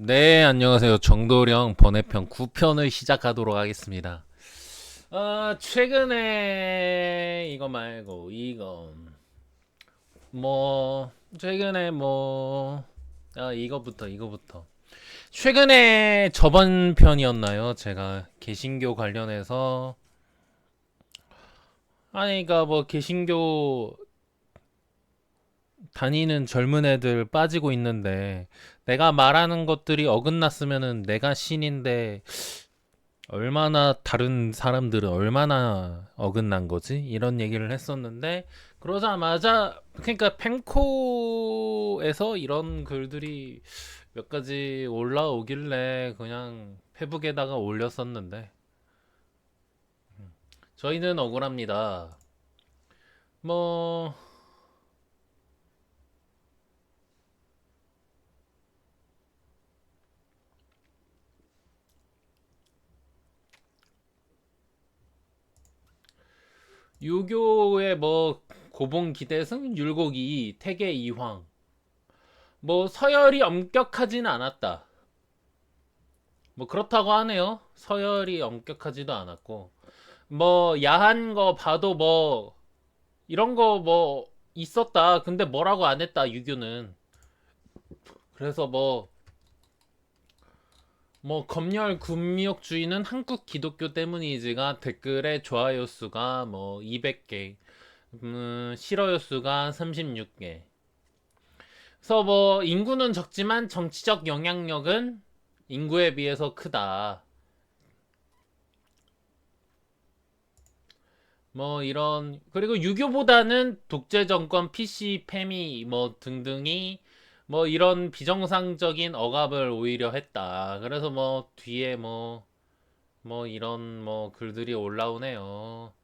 네, 안녕하세요. 정도령 번외편 9편을 시작하도록 하겠습니다. 어, 최근에 이거 말고 이거 뭐 최근에 뭐 아, 이거부터 이거부터 최근에 저번 편이었나요? 제가 개신교 관련해서 아니 그러니까 뭐 개신교 다니는 젊은 애들 빠지고 있는데 내가 말하는 것들이 어긋났으면은 내가 신인데 얼마나 다른 사람들은 얼마나 어긋난 거지? 이런 얘기를 했었는데 그러자마자 그러니까 펜코에서 이런 글들이 몇 가지 올라오길래 그냥 페북에다가 올렸었는데 저희는 억울합니다. 뭐 유교의 뭐 고봉 기대승 율곡이 태계 이황 뭐 서열이 엄격하진 않았다. 뭐 그렇다고 하네요. 서열이 엄격하지도 않았고 뭐 야한 거 봐도 뭐 이런 거 뭐 있었다. 근데 뭐라고 안 했다. 유교는 그래서 뭐 뭐 검열 군미역주의는 한국 기독교 때문이지가 댓글에 좋아요 수가 뭐 200개, 음, 싫어요 수가 36개. 그래서 뭐 인구는 적지만 정치적 영향력은 인구에 비해서 크다. 뭐 이런 그리고 유교보다는 독재 정권 PC 페미 뭐 등등이 뭐 이런 비정상적인 억압을 오히려 했다. 그래서 뭐 뒤에 뭐뭐 이런 뭐 글들이 올라오네요.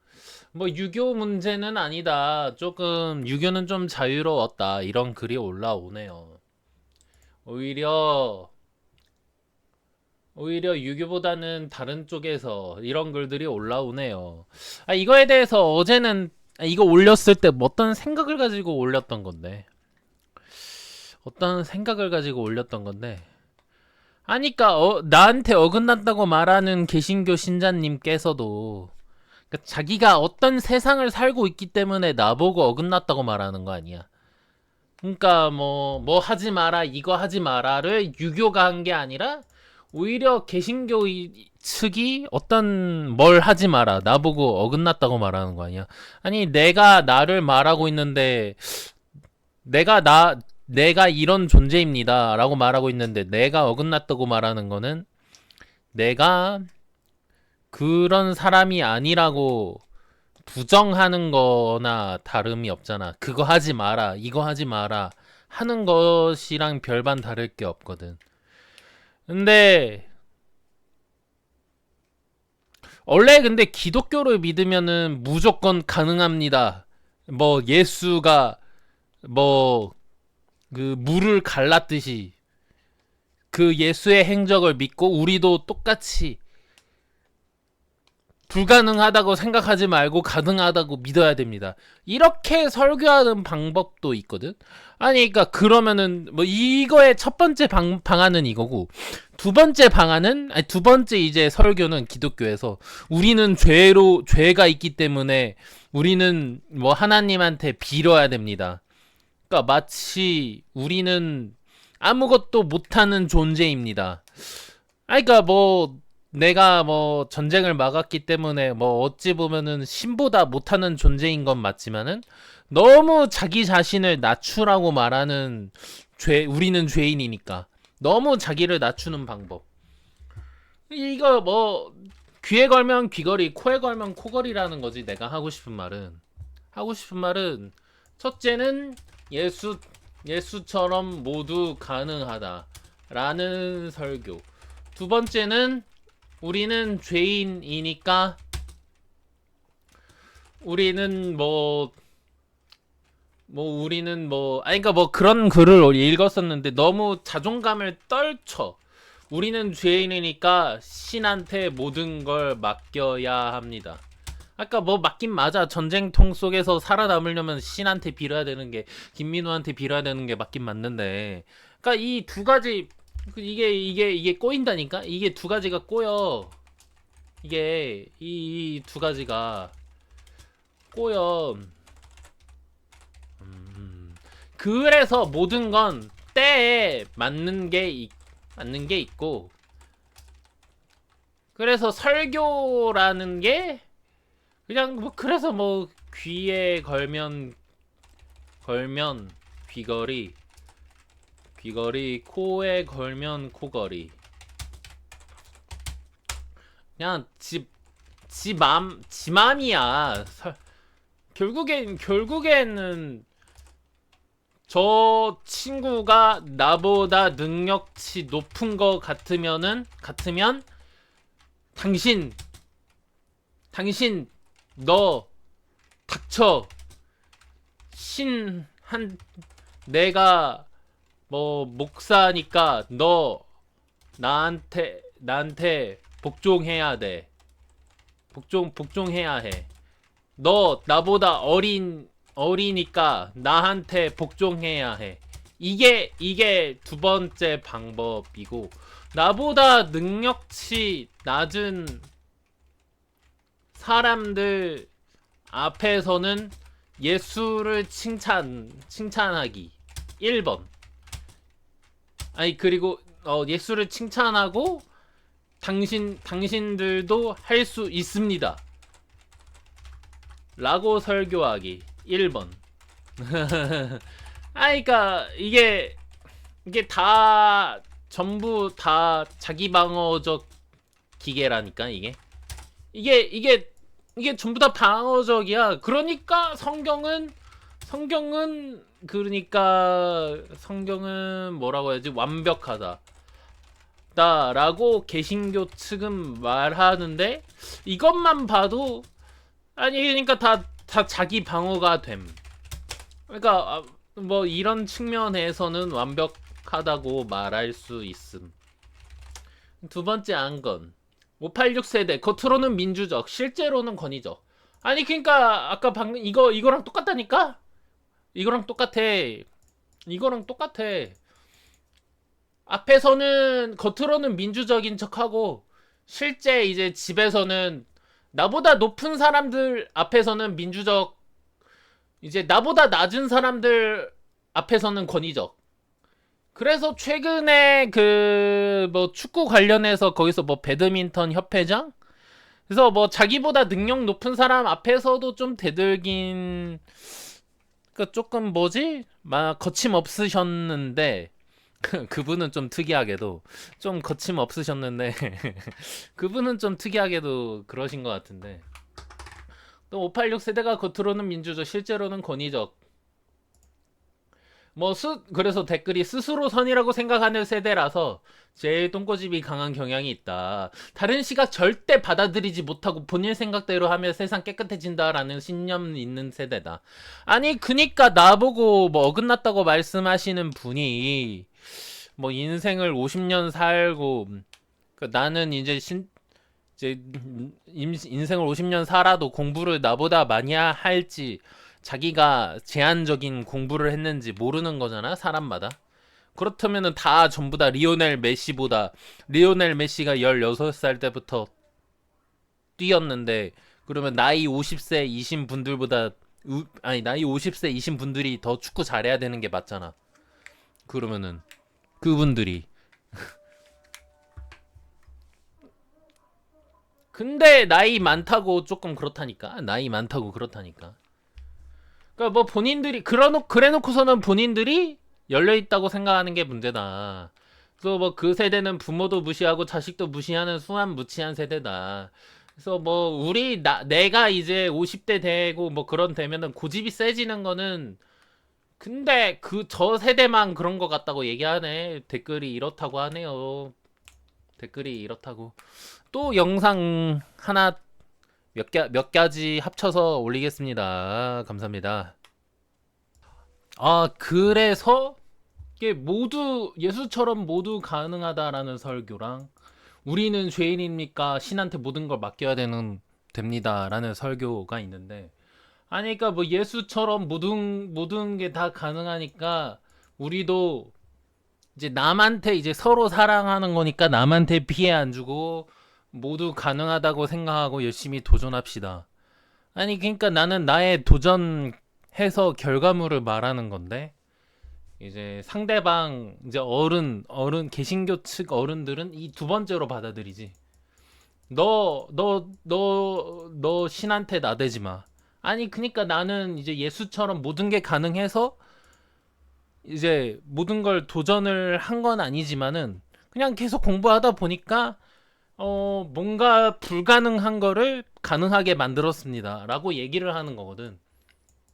뭐 유교 문제는 아니다. 조금 유교는 좀 자유로웠다. 이런 글이 올라오네요. 오히려 오히려 유교보다는 다른 쪽에서 이런 글들이 올라오네요. 아 이거에 대해서 어제는 아, 이거 올렸을 때 어떤 생각을 가지고 올렸던 건데. 어떤 생각을 가지고 올렸던 건데 아니까 어, 나한테 어긋난다고 말하는 개신교 신자님께서도 그러니까 자기가 어떤 세상을 살고 있기 때문에 나보고 어긋났다고 말하는 거 아니야. 그러니까 뭐뭐 하지 마라 이거 하지 마라를 유교가 한 게 아니라 오히려 개신교 이- 측이 어떤 뭘 하지 마라 나보고 어긋났다고 말하는 거 아니야. 아니 내가 나를 말하고 있는데 내가 나 내가 이런 존재입니다. 라고 말하고 있는데 내가 어긋났다고 말하는 거는 내가 그런 사람이 아니라고 부정하는 거나 다름이 없잖아. 그거 하지 마라. 이거 하지 마라. 하는 것이랑 별반 다를 게 없거든. 근데 원래 근데 기독교를 믿으면은 무조건 가능합니다. 뭐 예수가 뭐 그 물을 갈랐듯이 그 예수의 행적을 믿고 우리도 똑같이 불가능하다고 생각하지 말고 가능하다고 믿어야 됩니다. 이렇게 설교하는 방법도 있거든. 아니, 그러니까 그러면은 뭐 이거의 첫 번째 방, 방안은 이거고 두 번째 방안은 아니 두 번째 이제 설교는 기독교에서 우리는 죄로 죄가 있기 때문에 우리는 뭐 하나님한테 빌어야 됩니다. 그러니까 마치 우리는 아무것도 못하는 존재입니다. 아, 그러니까 뭐 내가 뭐 전쟁을 막았기 때문에 뭐 어찌 보면은 신보다 못하는 존재인 건 맞지만은 너무 자기 자신을 낮추라고 말하는 죄 우리는 죄인이니까 너무 자기를 낮추는 방법. 이거 뭐 귀에 걸면 귀걸이, 코에 걸면 코걸이라는 거지. 내가 하고 싶은 말은 하고 싶은 말은 첫째는 예수 예수처럼 모두 가능하다라는 설교. 두 번째는 우리는 죄인이니까 우리는 뭐뭐 우리는 뭐 아니 그러니까 뭐 그런 글을 읽었었는데 너무 자존감을 떨쳐. 우리는 죄인이니까 신한테 모든 걸 맡겨야 합니다. 아까 뭐 맞긴 맞아. 전쟁통 속에서 살아남으려면 신한테 빌어야 되는 게 김민우한테 빌어야 되는 게 맞긴 맞는데. 그러니까 이 두 가지 그 이게 이게 이게 꼬인다니까 이게 두 가지가 꼬여 이게 이 두 가지가 꼬여 음, 그래서 모든 건 때에 맞는 게 있- 맞는 게 있고 그래서 설교라는 게 그냥 뭐 그래서 뭐 귀에 걸면 걸면 귀걸이 귀걸이 코에 걸면 코걸이. 그냥 집지맘 지맘이야. 설- 결국엔 결국에는 저 친구가 나보다 능력치 높은 거 같으면은 같으면 당신 당신 너 닥쳐. 신 한 내가 뭐 목사니까 너 나한테 나한테 복종해야 돼. 복종 복종해야 해 너 나보다 어린 어리니까 나한테 복종해야 해. 이게 이게 두 번째 방법이고 나보다 능력치 낮은 사람들 앞에서는 예수를 칭찬 칭찬하기 1번 아니 그리고 어, 예수를 칭찬하고 당신 당신들도 할 수 있습니다. 라고 설교하기 1번. 아 그러니까 이게 이게 다 전부 다 자기 방어적 기계라니까 이게 이게 이게 이게 전부 다 방어적이야. 그러니까 성경은 성경은 그러니까 성경은 뭐라고 해야지 완벽하다. 다라고 개신교 측은 말하는데 이것만 봐도 아니 그러니까 다 다 자기 방어가 됨. 그러니까 아, 뭐 이런 측면에서는 완벽하다고 말할 수 있음. 두 번째 안건 586 세대 겉으로는 민주적 실제로는 권위적. 아니 그러니까 아까 방금 이거 이거랑 똑같다니까? 이거랑 똑같아. 이거랑 똑같아. 앞에서는 겉으로는 민주적인 척하고 실제 이제 집에서는 나보다 높은 사람들 앞에서는 민주적 이제 나보다 낮은 사람들 앞에서는 권위적. 그래서 최근에 그 뭐 축구 관련해서 거기서 뭐 배드민턴 협회장? 그래서 뭐 자기보다 능력 높은 사람 앞에서도 좀 대들긴 그 조금 뭐지? 막 거침 없으셨는데 그분은 좀 특이하게도 좀 거침 없으셨는데 그분은 좀 특이하게도 그러신 것 같은데. 또 586 세대가 겉으로는 민주적 실제로는 권위적 뭐 스, 그래서 댓글이 스스로 선이라고 생각하는 세대라서 제일 똥꼬집이 강한 경향이 있다. 다른 시각 절대 받아들이지 못하고 본인 생각대로 하면 세상 깨끗해진다라는 신념 있는 세대다. 아니 그니까 나보고 뭐 어긋났다고 말씀하시는 분이 뭐 인생을 50년 살고 그 나는 이제 신 이제 임- 인생을 50년 살아도 공부를 나보다 많이 할지 자기가 제한적인 공부를 했는지 모르는 거잖아 사람마다. 그렇다면은 다 전부 다 리오넬 메시보다 리오넬 메시가 16살 때부터 뛰었는데 그러면 나이 50세 이신 분들보다 우- 아니 나이 50세 이신 분들이 더 축구 잘해야 되는 게 맞잖아. 그러면은 그분들이. 근데 나이 많다고 조금 그렇다니까. 나이 많다고 그렇다니까 그러니까 뭐 본인들이 그러놓 그래놓고서는 본인들이 열려 있다고 생각하는 게 문제다. 그래서 뭐 그 세대는 부모도 무시하고 자식도 무시하는 수완무치한 세대다. 그래서 뭐 우리 나 내가 이제 50대 되고 뭐 그런 되면은 고집이 세지는 거는 근데 그 저 세대만 그런 것 같다고 얘기하네. 댓글이 이렇다고 하네요. 댓글이 이렇다고. 또 영상 하나 몇, 가, 몇 가지 합쳐서 올리겠습니다. 감사합니다. 아, 그래서 이게 모두 예수처럼 모두 가능하다라는 설교랑 우리는 죄인입니까? 신한테 모든 걸 맡겨야 되는 됩니다라는 설교가 있는데 아니 그러니까 뭐 예수처럼 모든 모든 게 다 가능하니까 우리도 이제 남한테 이제 서로 사랑하는 거니까 남한테 피해 안 주고 모두 가능하다고 생각하고 열심히 도전합시다. 아니 그러니까 나는 나의 도전해서 결과물을 말하는 건데 이제 상대방 이제 어른 어른 개신교 측 어른들은 이 두 번째로 받아들이지. 너 너 너 너 신한테 나대지 마. 아니 그니까 나는 이제 예수처럼 모든 게 가능해서 이제 모든 걸 도전을 한 건 아니지만은 그냥 계속 공부하다 보니까 어 뭔가 불가능한 거를 가능하게 만들었습니다 라고 얘기를 하는 거거든.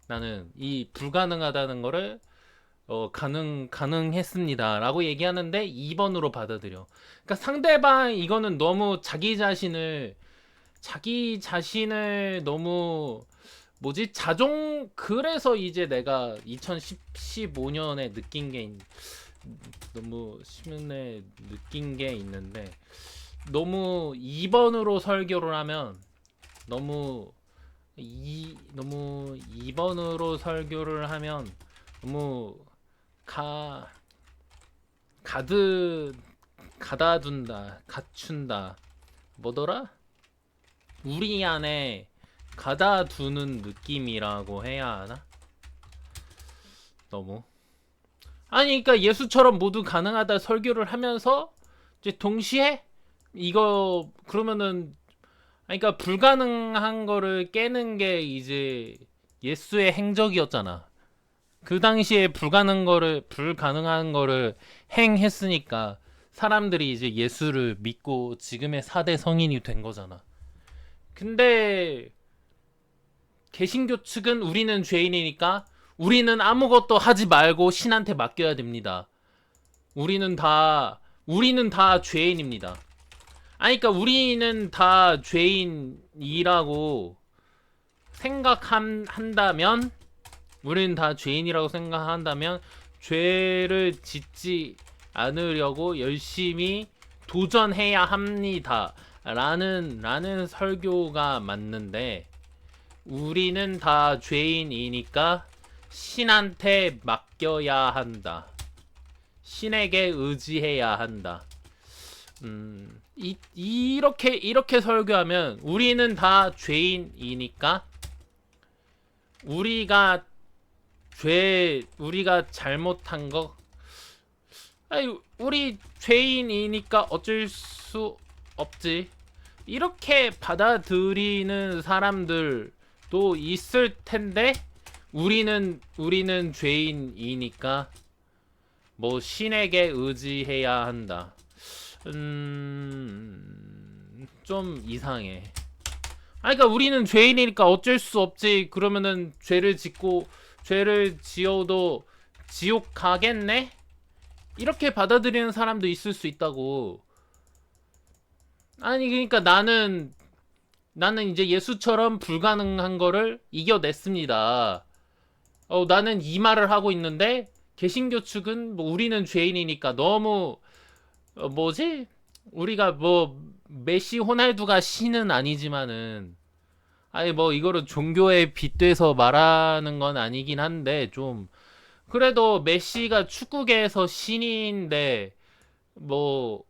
나는 이 불가능하다는 거를 어 가능 가능했습니다 라고 얘기하는데 2번으로 받아들여. 그러니까 상대방 이거는 너무 자기 자신을 자기 자신을 너무 뭐지 자종 그래서 이제 내가 2015년에 느낀 게 있- 너무 심연에 느낀 게 있는데 너무 2번으로 설교를 하면 너무 이 너무 2번으로 설교를 하면 너무 가 가드 가다둔다 갖춘다. 뭐더라? 우리 안에 가다 두는 느낌이라고 해야 하나? 너무. 아니 그러니까 예수처럼 모두 가능하다 설교를 하면서 이제 동시에 이거 그러면은 그러니까 불가능한 거를 깨는 게 이제 예수의 행적이었잖아. 그 당시에 불가능 거를 불가능한 거를 행했으니까 사람들이 이제 예수를 믿고 지금의 4대 성인이 된 거잖아. 근데 개신교 측은 우리는 죄인이니까 우리는 아무것도 하지 말고 신한테 맡겨야 됩니다. 우리는 다 우리는 다 죄인입니다. 아니 그러니까 우리는 다 죄인이라고 생각한다면 우리는 다 죄인이라고 생각한다면 죄를 짓지 않으려고 열심히 도전해야 합니다. 라는 라는 설교가 맞는데 우리는 다 죄인이니까 신한테 맡겨야 한다. 신에게 의지해야 한다. 음, 이, 이렇게 이렇게 설교하면 우리는 다 죄인이니까 우리가 죄 우리가 잘못한 거 아니 우리 죄인이니까 어쩔 수 없지. 이렇게 받아들이는 사람들도 있을 텐데 우리는 우리는 죄인이니까 뭐 신에게 의지해야 한다. 음, 좀 이상해. 아, 그러니까 우리는 죄인이니까 어쩔 수 없지. 그러면은 죄를 짓고 죄를 지어도 지옥 가겠네? 이렇게 받아들이는 사람도 있을 수 있다고. 아니, 그러니까 나는 나는 이제 예수처럼 불가능한 거를 이겨냈습니다. 어, 나는 이 말을 하고 있는데 개신교 측은 뭐 우리는 죄인이니까 너무 어, 뭐지? 우리가 뭐 메시 호날두가 신은 아니지만은 아니 뭐 이거를 종교에 빗대서 말하는 건 아니긴 한데 좀 그래도 메시가 축구계에서 신인데 뭐뭐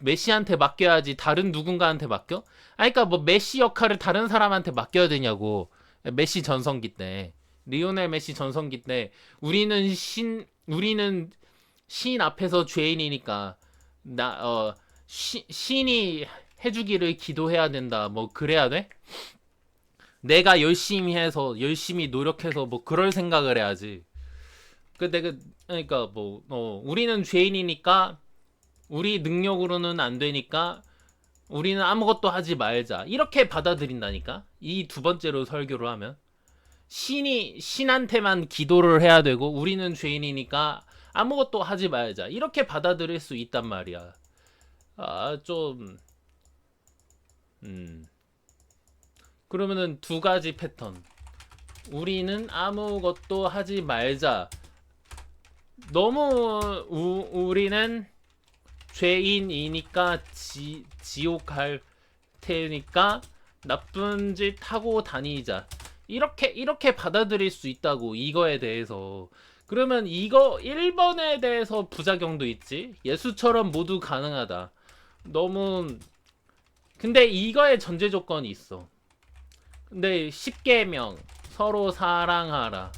메시한테 맡겨야지 다른 누군가한테 맡겨? 아니 그러니까 뭐 메시 역할을 다른 사람한테 맡겨야 되냐고 메시 전성기 때 리오넬 메시 전성기 때 우리는 신 우리는 신 앞에서 죄인이니까 나어 신이 해주기를 기도해야 된다 뭐 그래야 돼? 내가 열심히 해서 열심히 노력해서 뭐 그럴 생각을 해야지. 그 내가 그러니까 뭐 어, 우리는 죄인이니까 우리 능력으로는 안 되니까 우리는 아무것도 하지 말자 이렇게 받아들인다니까 이 두 번째로 설교를 하면 신이 신한테만 기도를 해야 되고 우리는 죄인이니까 아무것도 하지 말자 이렇게 받아들일 수 있단 말이야 아 좀 음. 그러면은 두 가지 패턴 우리는 아무것도 하지 말자 너무 우, 우리는 죄인이니까 지, 지옥 갈 테니까 나쁜 짓 하고 다니자. 이렇게 이렇게 받아들일 수 있다고 이거에 대해서. 그러면 이거 1번에 대해서 부작용도 있지. 예수처럼 모두 가능하다. 너무 근데 이거에 전제 조건이 있어. 근데 10계명 서로 사랑하라.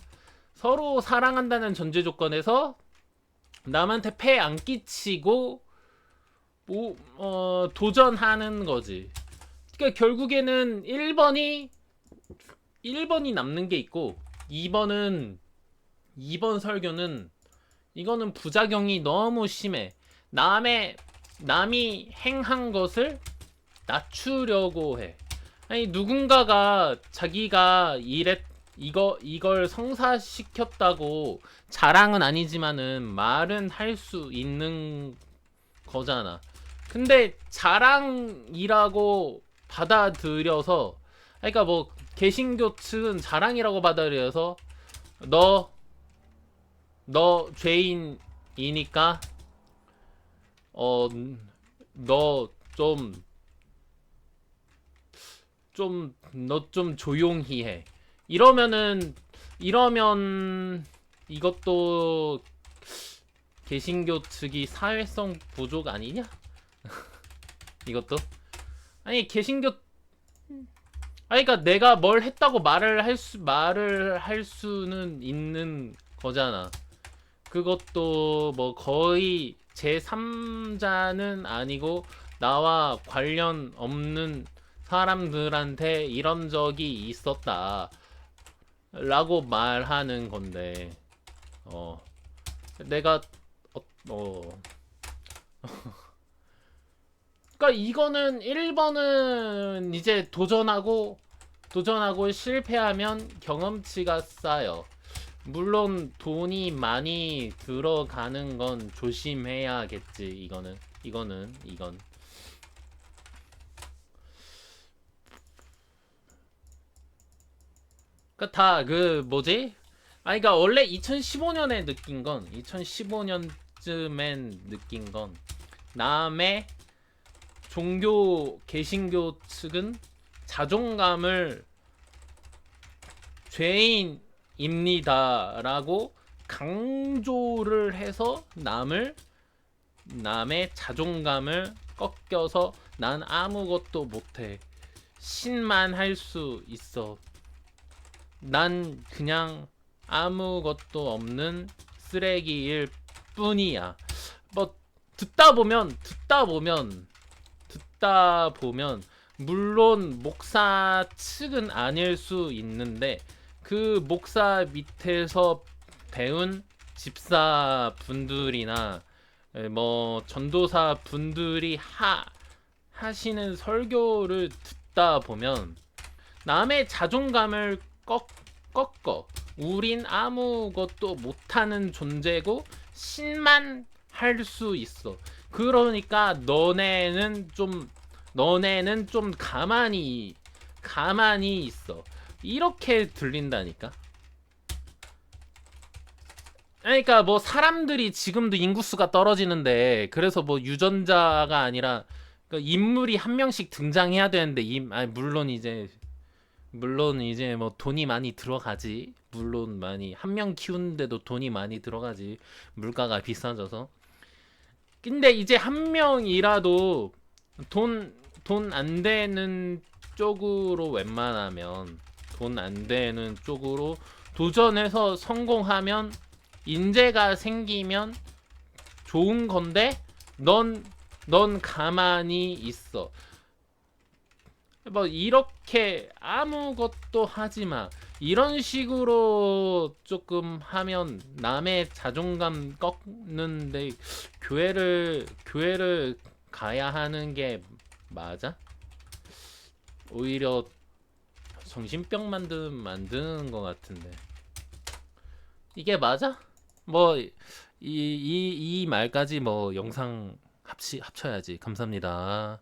서로 사랑한다는 전제 조건에서 남한테 폐 안 끼치고 뭐, 어, 도전하는 거지. 그러니까 결국에는 1번이 1번이 남는 게 있고 2번은 2번 설교는 이거는 부작용이 너무 심해. 남의 남이 행한 것을 낮추려고 해. 아니 누군가가 자기가 이랬 이거 이걸 성사시켰다고 자랑은 아니지만은 말은 할 수 있는 거잖아. 근데 자랑이라고 받아들여서 그러니까 뭐 개신교 측은 자랑이라고 받아들여서 너 너 죄인이니까 어 너 좀 좀너좀 조용히 해. 이러면은 이러면 이것도 개신교 측이 사회성 부족 아니냐? 이것도 아니 개신교 아니 그러니까 내가 뭘 했다고 말을 할 수 말을 할 수는 있는 거잖아. 그것도 뭐 거의 제 3자는 아니고 나와 관련 없는 사람들한테 이런 적이 있었다. 라고 말하는 건데, 어, 내가, 어, 어. 그니까 이거는 1번은 이제 도전하고, 도전하고 실패하면 경험치가 쌓여. 물론 돈이 많이 들어가는 건 조심해야겠지, 이거는. 이거는, 이건. 그니까 다 그 뭐지? 아니 그니까 원래 2015년에 느낀 건 2015년쯤엔 느낀 건 남의 종교 개신교 측은 자존감을 죄인 입니다라고 강조를 해서 남을 남의 자존감을 꺾여서 난 아무것도 못해 신만 할 수 있어 난 그냥 아무것도 없는 쓰레기일 뿐이야. 뭐 듣다 보면 듣다 보면 듣다 보면 물론 목사 측은 아닐 수 있는데 그 목사 밑에서 배운 집사 분들이나 에, 뭐 전도사 분들이 하 하시는 설교를 듣다 보면 남의 자존감을 꺾, 꺾어. 우린 아무것도 못하는 존재고 신만 할 수 있어. 그러니까 너네는 좀 너네는 좀 가만히 가만히 있어. 이렇게 들린다니까. 그러니까 뭐 사람들이 지금도 인구수가 떨어지는데 그래서 뭐 유전자가 아니라 그러니까 인물이 한 명씩 등장해야 되는데 임 아니 물론 이제 물론 이제 뭐 돈이 많이 들어가지. 물론 많이 한 명 키우는데도 돈이 많이 들어가지. 물가가 비싸져서. 근데 이제 한 명이라도 돈 돈 안 되는 쪽으로 웬만하면 돈 안 되는 쪽으로 도전해서 성공하면 인재가 생기면 좋은 건데 넌 넌 가만히 있어. 뭐 이렇게 아무것도 하지 마. 이런 식으로 조금 하면 남의 자존감 꺾는데 교회를 교회를 가야 하는 게 맞아? 오히려 정신병 만드 만드는 것 같은데 이게 맞아? 뭐 이 이 이 말까지 뭐 영상 합치 합쳐야지 감사합니다.